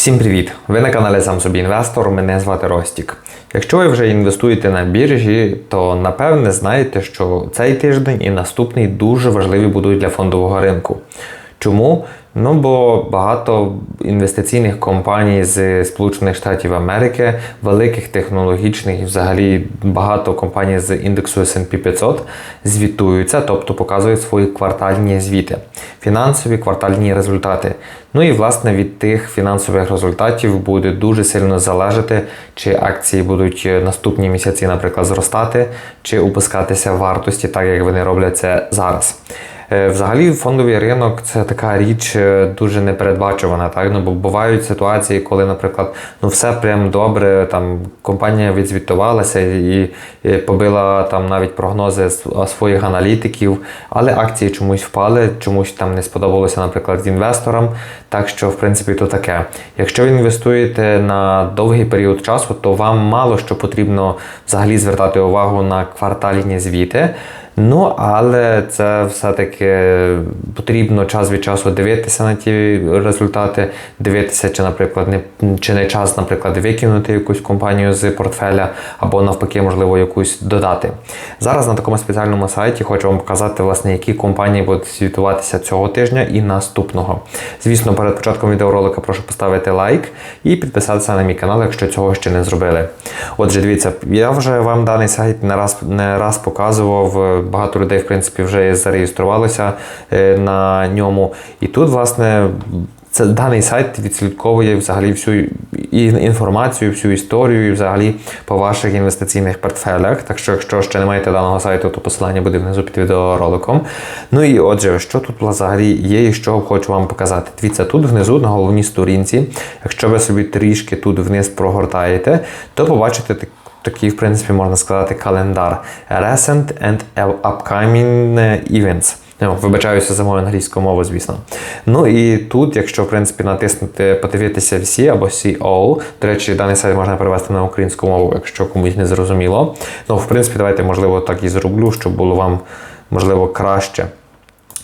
Всім привіт! Ви на каналі Сам собі інвестор. Мене звати Ростік. Якщо ви вже інвестуєте на біржі, то напевне знаєте, що цей тиждень і наступний дуже важливі будуть для фондового ринку. Чому? Ну бо багато інвестиційних компаній з Сполучених Штатів Америки, великих технологічних і взагалі багато компаній з індексу S&P 500 звітуються, тобто показують свої квартальні звіти, фінансові квартальні результати. Ну і власне від тих фінансових результатів буде дуже сильно залежати, чи акції будуть наступні місяці, наприклад, зростати, чи опускатися вартості, так як вони роблять це зараз. Е, Взагалі, фондовий ринок це така річ е, дуже непередбачувана. Так? Ну, бо бувають ситуації, коли, наприклад, ну все прям добре, там компанія відзвітувалася і, побила там навіть прогнози своїх аналітиків, але акції чомусь впали, чомусь там не сподобалося, наприклад, інвесторам. Так що, в принципі, то таке. Якщо ви інвестуєте на довгий період часу, то вам мало що потрібно взагалі звертати увагу на квартальні звіти. Ну, але це все-таки потрібно час від часу дивитися на ті результати, дивитися, чи, наприклад, не чи не час, наприклад, викинути якусь компанію з портфеля, або навпаки, можливо, якусь додати. Зараз на такому спеціальному сайті хочу вам показати, власне, які компанії будуть світуватися цього тижня і наступного. Звісно, перед початком відеоролика прошу поставити лайк і підписатися на мій канал, якщо цього ще не зробили. Отже, дивіться, я вже вам даний сайт не раз не раз показував. Багато людей, в принципі, вже зареєструвалося е, на ньому. І тут, власне, це даний сайт відслідковує взагалі всю інформацію, всю історію, і взагалі по ваших інвестиційних портфелях. Так що, якщо ще не маєте даного сайту, то посилання буде внизу під відеороликом. Ну і отже, що тут взагалі є і що хочу вам показати. Дивіться, тут внизу на головній сторінці, якщо ви собі трішки тут вниз прогортаєте, то побачите так- такий, в принципі, можна сказати, календар Recent and Upcoming Events. Ну, Вибачаюся за мою англійську мову, звісно. Ну і тут, якщо в принципі натиснути подивитися всі або all, до речі, даний сайт можна перевести на українську мову, якщо комусь не зрозуміло. Ну, в принципі, давайте, можливо, так і зроблю, щоб було вам можливо краще.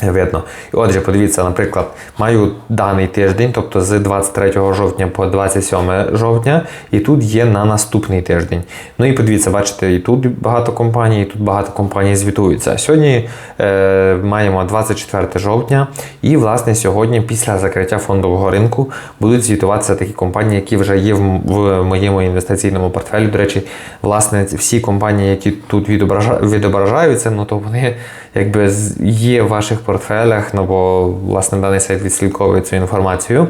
Видно. Отже, подивіться, наприклад, маю даний тиждень, тобто з 23 жовтня по 27 жовтня, і тут є на наступний тиждень. Ну і подивіться, бачите, і тут багато компаній, і тут багато компаній звітуються. Сьогодні е, маємо 24 жовтня, і власне сьогодні, після закриття фондового ринку, будуть звітуватися такі компанії, які вже є в, в моєму інвестиційному портфелі. До речі, власне, всі компанії, які тут відображаються, ну то вони якби є в ваших портфелях, ну бо власне даний сайт відслідковує цю інформацію.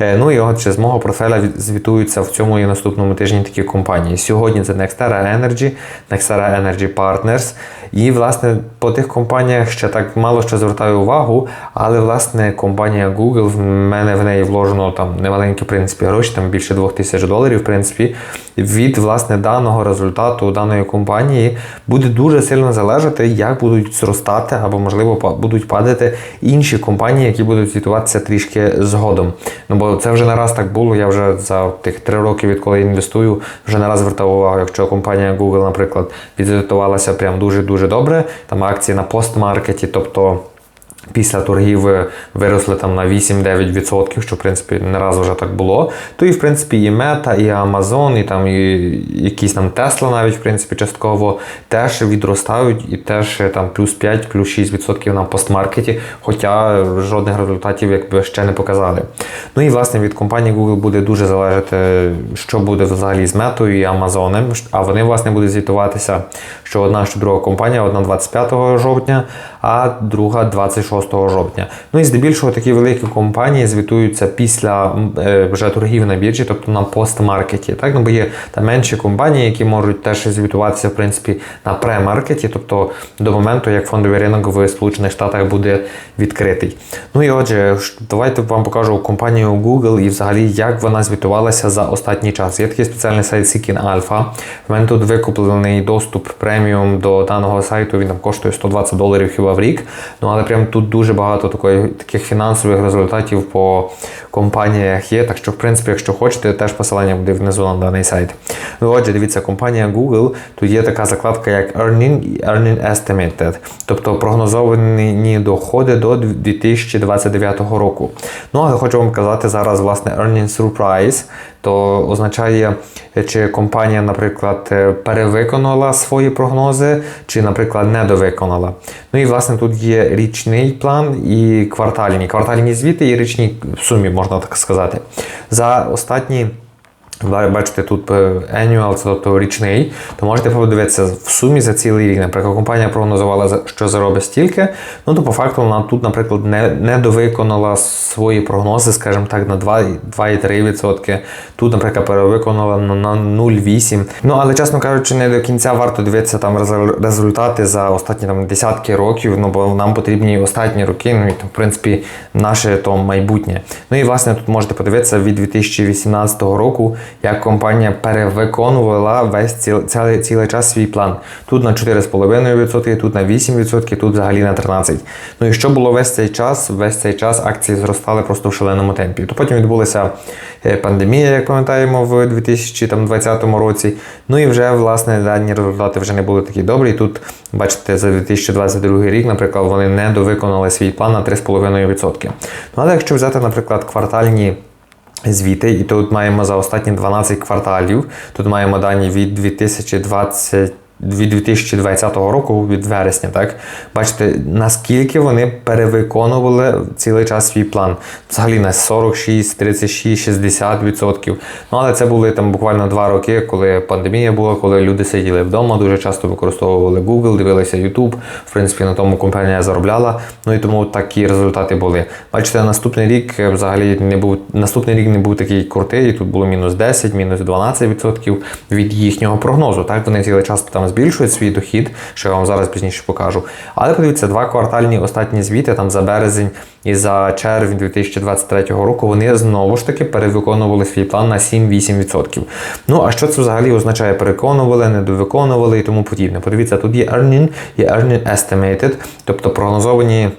Е, Ну і отже, з мого портфеля звітуються в цьому і наступному тижні такі компанії. Сьогодні це Nextera Energy, Nextera Energy Partners. І власне по тих компаніях ще так мало що звертаю увагу, але власне компанія Google в мене в неї вложено там немаленькі в принципі гроші, там більше 2000 доларів, в принципі, від власне даного результату даної компанії буде дуже сильно залежати, як будуть зростати або, можливо, будуть інші компанії, які будуть звітуватися трішки згодом. Ну бо це вже не раз так було. Я вже за тих три роки, відколи інвестую, вже не раз звертав увагу, якщо компанія Google, наприклад, відзвітувалася прям дуже дуже добре. Там акції на постмаркеті, тобто. Після торгів е, виросли там на 8-9%, що в принципі не раз вже так було. То і в принципі і Мета, і Amazon, і там і якісь там Tesla навіть в принципі частково теж відростають і теж е, там плюс 5, плюс 6% на постмаркеті, хоча жодних результатів якби ще не показали. Ну і власне від компанії Google буде дуже залежати, що буде взагалі з метою і Амазоном. А вони власне будуть звітуватися, що одна, що друга компанія, одна 25 жовтня, а друга 26 жовтня. Ну і здебільшого такі великі компанії звітуються після е, вже торгів на біржі, тобто на постмаркеті. Так, ну бо є там менші компанії, які можуть теж звітуватися в принципі на премаркеті, тобто до моменту, як фондовий ринок в Сполучених Штатах буде відкритий. Ну і отже, давайте вам покажу компанію Google і взагалі як вона звітувалася за останній час. Є такий спеціальний сайт Seeking Alpha. В мене тут викуплений доступ преміум преміум до даного сайту, він там коштує 120 доларів хіба в рік. Ну але прям тут дуже багато такої, таких фінансових результатів по компаніях є. Так що, в принципі, якщо хочете, теж посилання буде внизу на даний сайт. Ну, отже, дивіться, компанія Google, тут є така закладка, як Earning і Earning Estimated, тобто прогнозовані доходи до 2029 року. Ну, але хочу вам казати зараз, власне, Earnings Surprise, то означає, чи компанія, наприклад, перевиконала свої прогнози, чи, наприклад, недовиконала. Ну і власне тут є річний план і квартальні. Квартальні звіти і річні в сумі, можна так сказати. За останні. Бачите, тут annual, це тобто річний, то можете подивитися в сумі за цілий рік. Наприклад, компанія прогнозувала, що заробить стільки, ну то по факту вона тут, наприклад, не не довиконала свої прогнози, скажімо так, на 2,3%. Тут, наприклад, перевиконала на 0,8%. Ну, але, чесно кажучи, не до кінця варто дивитися там результати за останні там, десятки років, ну бо нам потрібні останні роки, ну і в принципі, наше то майбутнє. Ну і власне тут можете подивитися від 2018 року як компанія перевиконувала весь ціл, цілий, цілий час свій план. Тут на 4,5%, тут на 8%, тут взагалі на 13%. Ну і що було весь цей час? Весь цей час акції зростали просто в шаленому темпі. То потім відбулася е, пандемія, як пам'ятаємо, в 2020 році. Ну і вже, власне, дані результати вже не були такі добрі. Тут, бачите, за 2022 рік, наприклад, вони не довиконали свій план на 3,5%. Ну, але якщо взяти, наприклад, квартальні звіти, і тут маємо за останні 12 кварталів. Тут маємо дані від 2020 від 2020 року, від вересня, так бачите, наскільки вони перевиконували цілий час свій план. Взагалі на 46, 36, 60%. Ну але це були там буквально два роки, коли пандемія була, коли люди сиділи вдома, дуже часто використовували Google, дивилися YouTube. В принципі, на тому компанія заробляла. Ну і тому такі результати були. Бачите, наступний рік взагалі не був наступний рік не був такий крутий. Тут було мінус 10, мінус 12% від їхнього прогнозу. Так вони цілий час там збільшують свій дохід, що я вам зараз пізніше покажу. Але подивіться, два квартальні останні звіти там за березень і за червень 2023 року вони знову ж таки перевиконували свій план на 7-8%. Ну а що це взагалі означає? Переконували, недовиконували і тому подібне. Подивіться, тут є earning, є earning estimated, тобто прогнозовані.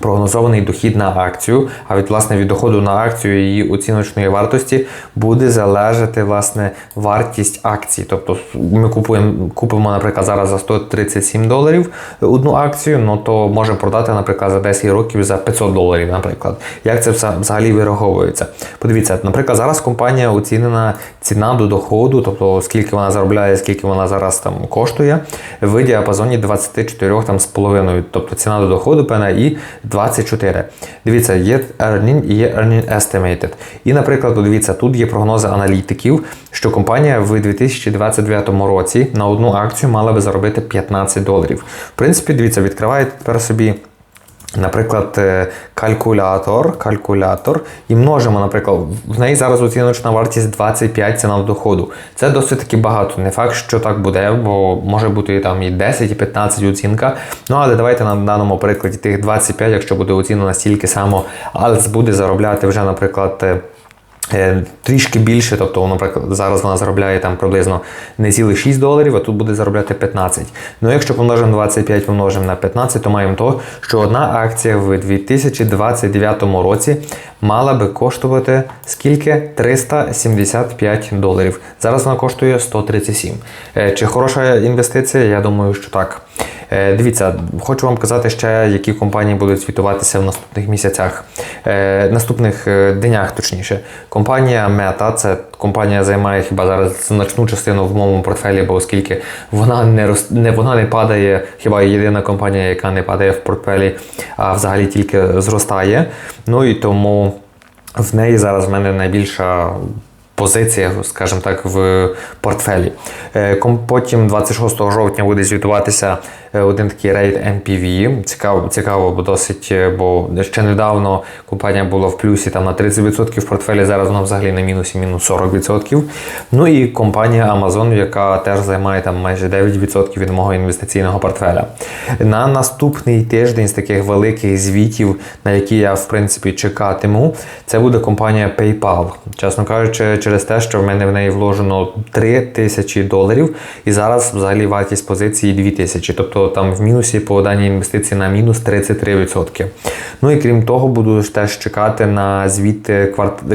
Прогнозований дохід на акцію, а від власне від доходу на акцію її оціночної вартості буде залежати власне вартість акції. Тобто ми купуємо, купимо, наприклад, зараз за 137 доларів одну акцію, ну то можемо продати, наприклад, за 10 років за 500 доларів. Наприклад, як це все взагалі вираховується? Подивіться, наприклад, зараз компанія оцінена ціна до доходу, тобто скільки вона заробляє, скільки вона зараз там коштує, в діапазоні 24 там з половиною, тобто ціна до доходу пена і 24. Дивіться, є earning і є earning estimated. І, наприклад, дивіться, тут є прогнози аналітиків, що компанія в 2029 році на одну акцію мала би заробити 15 доларів. В принципі, дивіться, відкриваєте тепер собі. Наприклад, е, калькулятор, калькулятор і множимо, наприклад, в неї зараз оціночна вартість 25 ціна доходу. Це досить таки багато. Не факт, що так буде, бо може бути там і 10, і 15 оцінка. Ну, але давайте на даному прикладі тих 25, якщо буде оцінено настільки само, але буде заробляти вже, наприклад. Е, трішки більше, тобто, наприклад, зараз вона заробляє там приблизно не цілих 6 доларів, а тут буде заробляти 15. Ну, якщо помножимо 25 помножимо на 15, то маємо то, що одна акція в 2029 році мала би коштувати скільки? 375 доларів. Зараз вона коштує 137. Е, чи хороша інвестиція? Я думаю, що так. Е, дивіться, хочу вам казати ще, які компанії будуть звітуватися в наступних місяцях, е, наступних е, днях, точніше. Компанія Meta, це компанія займає хіба зараз значну частину в моєму портфелі, бо оскільки вона не роз... не вона не падає, хіба єдина компанія, яка не падає в портфелі, а взагалі тільки зростає. Ну і тому в неї зараз в мене найбільша позиція, скажімо так, в портфелі. Потім 26 жовтня буде звітуватися е, один такий рейд MPV. Цікаво, цікаво, бо досить, е, бо ще недавно компанія була в плюсі там на 30% в портфелі, зараз вона взагалі на мінусі мінус 40%. Ну і компанія Amazon, яка теж займає там майже 9% від мого інвестиційного портфеля. На наступний тиждень з таких великих звітів, на які я в принципі чекатиму, це буде компанія PayPal. Чесно кажучи, через те, що в мене в неї вложено 3 тисячі доларів, і зараз взагалі вартість позиції 2 тисячі. Тобто там в мінусі по даній інвестиції на мінус 33%. Ну і крім того, буду теж чекати на звіт е,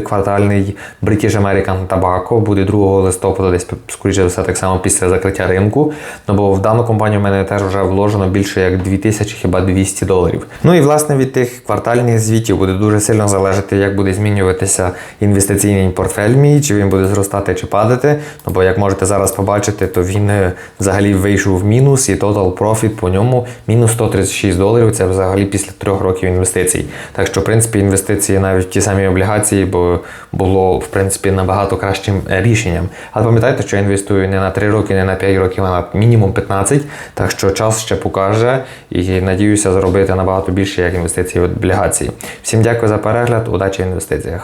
квартальний British American Tobacco. Буде 2 листопада, десь скоріше все, так само після закриття ринку. Ну бо в дану компанію в мене теж вже вложено більше як 2000, хіба 200 доларів. Ну і власне від тих квартальних звітів буде дуже сильно залежати, як буде змінюватися інвестиційний портфель мій, чи він буде зростати чи падати. Ну бо як можете зараз побачити, то він е, взагалі вийшов в мінус, і total profit по ньому мінус 136 доларів. Це взагалі після трьох років інвестицій. Так що, в принципі, інвестиції навіть ті самі облігації, бо було в принципі набагато кращим е, рішенням. Але пам'ятайте, що я інвестую не на 3 роки, не на 5 років, а на мінімум 15. Так що час ще покаже і надіюся заробити набагато більше як інвестиції в облігації. Всім дякую за перегляд, удачі в інвестиціях.